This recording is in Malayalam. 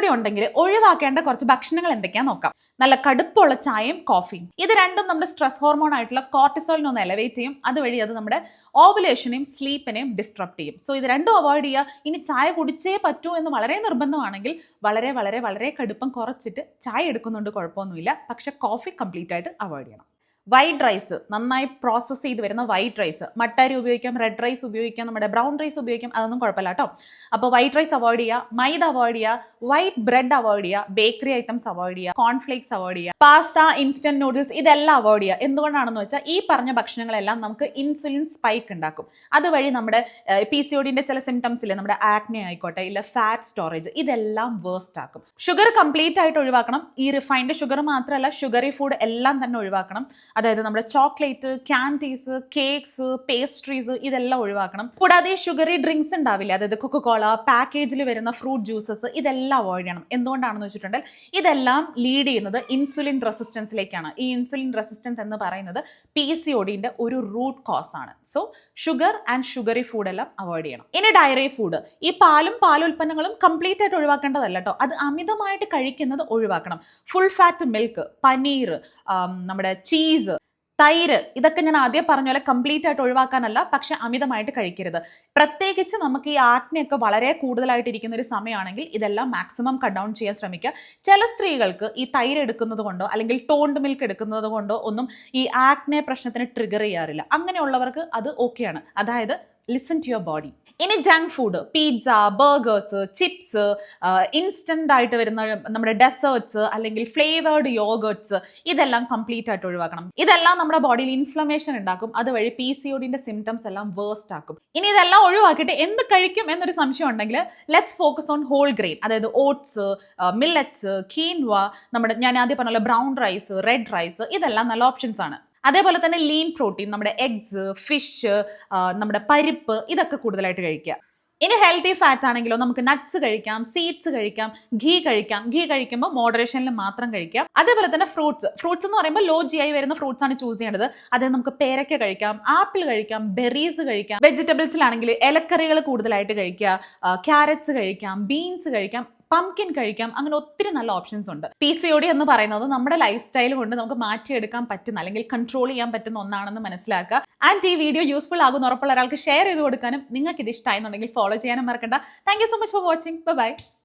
ഡി ഉണ്ടെങ്കിൽ ഒഴിവാക്കേണ്ട കുറച്ച് ഭക്ഷണങ്ങൾ എന്തൊക്കെയാ നോക്കാം. നല്ല കടുപ്പുള്ള ചായയും കോഫിയും ഇത് രണ്ടും നമ്മുടെ സ്ട്രെസ് ഹോർമോൺ ആയിട്ടുള്ള കോർട്ടിസോളിനെ ഒന്ന് എലവേറ്റ് ചെയ്യും. അതുവഴി അത് നമ്മുടെ ഓവുലേഷനെയും സ്ലീപ്പിനെയും ഡിസ്ട്രപ്റ്റ് ചെയ്യും. സോ ഇത് രണ്ടും അവോയ്ഡ് ചെയ്യുക. ഇനി ചായ കുടിച്ചേ പറ്റൂ എന്ന് വളരെ നിർബന്ധമാണെങ്കിൽ വളരെ വളരെ വളരെ കടുപ്പം കുറച്ചിട്ട് ചായ എടുക്കുന്നുണ്ട് കുഴപ്പമൊന്നുമില്ല. പക്ഷെ കോഫി കംപ്ലീറ്റ് ആയിട്ട് അവോയ്ഡ് ചെയ്യണം. വൈറ്റ് റൈസ് നന്നായി പ്രോസസ്സ് ചെയ്ത് വരുന്ന വൈറ്റ് റൈസ് മട്ടരി ഉപയോഗിക്കാം റെഡ് റൈസ് ഉപയോഗിക്കാം നമ്മുടെ ബ്രൗൺ റൈസ് ഉപയോഗിക്കാം അതൊന്നും കുഴപ്പമില്ല കേട്ടോ. അപ്പോൾ വൈറ്റ് റൈസ് അവോയ്ഡ് ചെയ്യുക മൈദ അവോയ്ഡ് ചെയ്യുക വൈറ്റ് ബ്രെഡ് അവോയ്ഡ് ചെയ്യുക ബേക്കറി ഐറ്റംസ് അവോയ്ഡ് ചെയ്യുക കോൺഫ്ലേക്സ് അവോയ്ഡ് ചെയ്യുക പാസ്ത ഇൻസ്റ്റന്റ് നൂഡിൽസ് ഇതെല്ലാം അവോയ്ഡ് ചെയ്യുക എന്തുകൊണ്ടാണെന്ന് വെച്ചാൽ ഈ പറഞ്ഞ ഭക്ഷണങ്ങളെല്ലാം നമുക്ക് ഇൻസുലിൻ സ്പൈക്ക് ഉണ്ടാക്കും. അതുവഴി നമ്മുടെ പി സി ഒഡിന്റെ ചില സിംറ്റംസ് ഇല്ലേ നമ്മുടെ ആക്നെ ആയിക്കോട്ടെ ഇല്ല ഫാറ്റ് സ്റ്റോറേജ് ഇതെല്ലാം വേസ്റ്റ് ആക്കും. ഷുഗർ കംപ്ലീറ്റ് ആയിട്ട് ഒഴിവാക്കണം. ഈ റിഫൈൻഡ് ഷുഗർ മാത്രമല്ല ഷുഗറി ഫുഡ് എല്ലാം തന്നെ ഒഴിവാക്കണം. അതായത് നമ്മുടെ ചോക്ലേറ്റ് ക്യാൻഡീസ് കേക്ക്സ് പേസ്ട്രീസ് ഇതെല്ലാം ഒഴിവാക്കണം. കൂടാതെ ഷുഗറി ഡ്രിങ്ക്സ് ഉണ്ടാവില്ല? അതായത് കൊക്കോകോള പാക്കേജിൽ വരുന്ന ഫ്രൂട്ട് ജ്യൂസസ് ഇതെല്ലാം അവോയ്ഡ് ചെയ്യണം. എന്തുകൊണ്ടാണെന്ന് വെച്ചിട്ടുണ്ടെങ്കിൽ ഇതെല്ലാം ലീഡ് ചെയ്യുന്നത് ഇൻസുലിൻ റെസിസ്റ്റൻസിലേക്കാണ് ഈ ഇൻസുലിൻ റെസിസ്റ്റൻസ് എന്ന് പറയുന്നത് പി സി ഒഡിന്റെ ഒരു റൂട്ട് കോസ് ആണ്. So sugar and sugary food എല്ലാം അവോയ്ഡ് ചെയ്യണം. ഇനി ഡയറി ഫുഡ് ഈ പാലും പാലുൽപ്പന്നങ്ങളും കംപ്ലീറ്റ് ആയിട്ട് ഒഴിവാക്കേണ്ടതല്ല കേട്ടോ അത് അമിതമായിട്ട് കഴിക്കുന്നത് ഒഴിവാക്കണം. ഫുൾ ഫാറ്റ് മിൽക്ക് പനീർ നമ്മുടെ ചീസ് തൈര് ഇതൊക്കെ ഞാൻ ആദ്യം പറഞ്ഞ പോലെ കംപ്ലീറ്റ് ആയിട്ട് ഒഴിവാക്കാനല്ല പക്ഷെ അമിതമായിട്ട് കഴിക്കരുത്. പ്രത്യേകിച്ച് നമുക്ക് ഈ ആക്നെയൊക്കെ വളരെ കൂടുതലായിട്ട് ഇരിക്കുന്ന ഒരു സമയമാണെങ്കിൽ ഇതെല്ലാം മാക്സിമം കട്ട് ഡൗൺ ചെയ്യാൻ ശ്രമിക്കുക. ചില സ്ത്രീകൾക്ക് ഈ തൈര് എടുക്കുന്നത് കൊണ്ടോ അല്ലെങ്കിൽ ടോണ്ട് മിൽക്ക് എടുക്കുന്നത് കൊണ്ടോ ഒന്നും ഈ ആക്നെ പ്രശ്നത്തിന് ട്രിഗർ ചെയ്യാറില്ല. അങ്ങനെയുള്ളവർക്ക് അത് ഓക്കെയാണ് അതായത് ലിസൺ ടു യുവർ ബോഡി ഇനി junk food pizza burgers chips instant ആയിട്ട് വരുന്ന നമ്മുടെ ഡെസേർട്സ് അല്ലെങ്കിൽ ഫ്ലേവേർഡ് യോഗേർട്സ് ഇതെല്ലാം കംപ്ലീറ്റ് ആയിട്ട് ഒഴിവാക്കണം. ഇതെല്ലാം നമ്മുടെ ബോഡിയിൽ ഇൻഫ്ലമേഷൻ ഉണ്ടാക്കും. അതുവഴി പി സി ഒഡിന്റെ സിംറ്റംസ് എല്ലാം വേസ്റ്റ് ആക്കും. ഇനി ഇതെല്ലാം ഒഴിവാക്കിയിട്ട് എന്ത് കഴിക്കും എന്നൊരു സംശയം ഉണ്ടെങ്കിൽ let's focus on whole grain അതായത് ഓട്സ് മില്ലറ്റ്സ് കീൻവ നമ്മുടെ ഞാൻ ആദ്യം പറഞ്ഞല്ലോ ബ്രൗൺ റൈസ് റെഡ് റൈസ് ഇതെല്ലാം നല്ല ഓപ്ഷൻസ് ആണ്. അതേപോലെ തന്നെ ലീൻ പ്രോട്ടീൻ നമ്മുടെ എഗ്സ് ഫിഷ് നമ്മുടെ പരിപ്പ് ഇതൊക്കെ കൂടുതലായിട്ട് കഴിക്കുക. ഇനി ഹെൽത്തി ഫാറ്റ് ആണെങ്കിലോ നമുക്ക് നട്ട്സ് കഴിക്കാം സീഡ്സ് കഴിക്കാം ഘീ കഴിക്കാം. ഘീ കഴിക്കുമ്പോൾ മോഡറേഷനിൽ മാത്രം കഴിക്കാം. അതേപോലെ തന്നെ ഫ്രൂട്ട്സ് ഫ്രൂട്ട്സ് എന്ന് പറയുമ്പോൾ ലോ ജി ആയി വരുന്ന ഫ്രൂട്ട്സ് ആണ് ചൂസ് ചെയ്യേണ്ടത്. അതായത് നമുക്ക് പേരക്ക കഴിക്കാം ആപ്പിൾ കഴിക്കാം ബെറീസ് കഴിക്കാം. വെജിറ്റബിൾസിലാണെങ്കിൽ ഇലക്കറികൾ കൂടുതലായിട്ട് കഴിക്കുക ക്യാരറ്റ്സ് കഴിക്കാം ബീൻസ് കഴിക്കാം. പംകിൻ കഴിക്കാം. അങ്ങനെ ഒത്തിരി നല്ല ഓപ്ഷൻസ് ഉണ്ട്. പി സി ഒ ഡി എന്ന് പറയുന്നത് നമ്മുടെ ലൈഫ് സ്റ്റൈൽ കൊണ്ട് നമുക്ക് മാറ്റിയെടുക്കാൻ പറ്റുന്ന അല്ലെങ്കിൽ കൺട്രോൾ ചെയ്യാൻ പറ്റുന്ന ഒന്നാണെന്ന് മനസ്സിലാക്കുക. ആൻഡ് ഈ വീഡിയോ യൂസ്ഫുൾ ആകുന്ന ഉറപ്പുള്ള ഒരാൾക്ക് ഷെയർ ചെയ്ത് കൊടുക്കാനും നിങ്ങൾക്ക് ഇത് ഇഷ്ടമായെന്നുണ്ടെങ്കിൽ ഫോളോ ചെയ്യാനും മറക്കണ്ട. Thank so much for watching bye